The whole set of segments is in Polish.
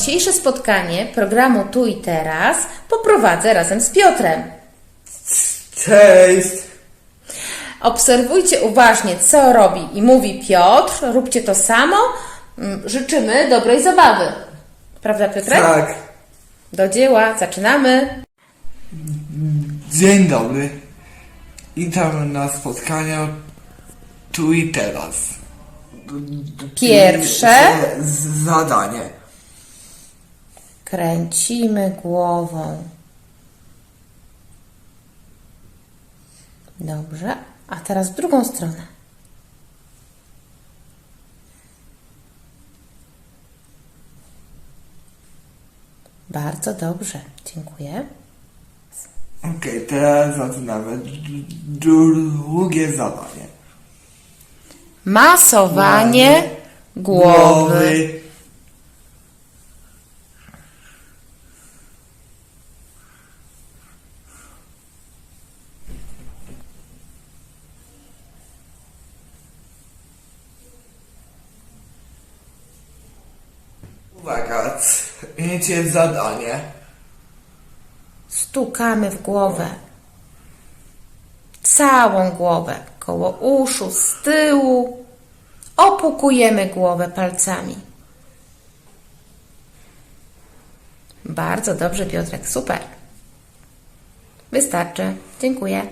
Dzisiejsze spotkanie programu Tu i Teraz poprowadzę razem z Piotrem. Cześć! Obserwujcie uważnie, co robi i mówi Piotr. Róbcie to samo. Mm, Życzymy dobrej zabawy. Prawda, Piotrek? Tak. Do dzieła, zaczynamy. Dzień dobry. Witam na spotkaniu tu i teraz. Pierwsze. Zadanie. Kręcimy głową. Dobrze, a teraz w drugą stronę. Bardzo dobrze, dziękuję. Okej, teraz zaczynamy. Drugie zadanie. Masowanie głowy. Uwaga, miecie zadanie. Stukamy w głowę. Całą głowę, koło uszu, z tyłu. Opukujemy głowę palcami. Bardzo dobrze, Piotrek, super. Wystarczy. Dziękuję.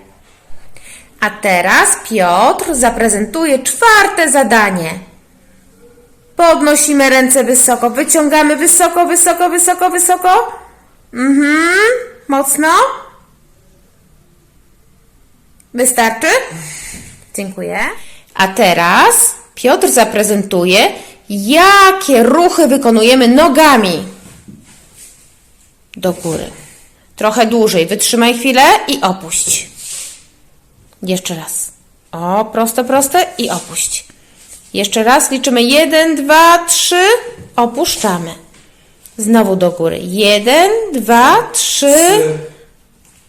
A teraz Piotr zaprezentuje czwarte zadanie. Podnosimy ręce wysoko, wyciągamy wysoko, wysoko, wysoko, wysoko. Mhm, mocno. Wystarczy? Dziękuję. A teraz Piotr zaprezentuje, jakie ruchy wykonujemy nogami. Do góry. Trochę dłużej. Wytrzymaj chwilę i opuść. Jeszcze raz. O, prosto, proste i opuść. Jeszcze raz liczymy. Jeden, dwa, trzy. Opuszczamy. Znowu do góry. Jeden, dwa, trzy.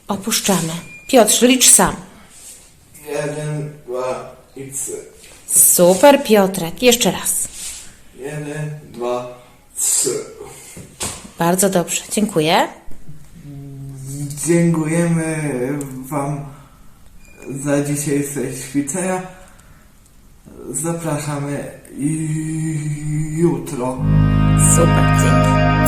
Opuszczamy. Piotr, licz sam. Jeden, dwa i trzy. Super, Piotrek. Jeszcze raz. Jeden, dwa, trzy. Bardzo dobrze. Dziękuję. Dziękujemy Wam za dzisiejsze ćwiczenia. Zapraszamy jutro. Super, dzięki.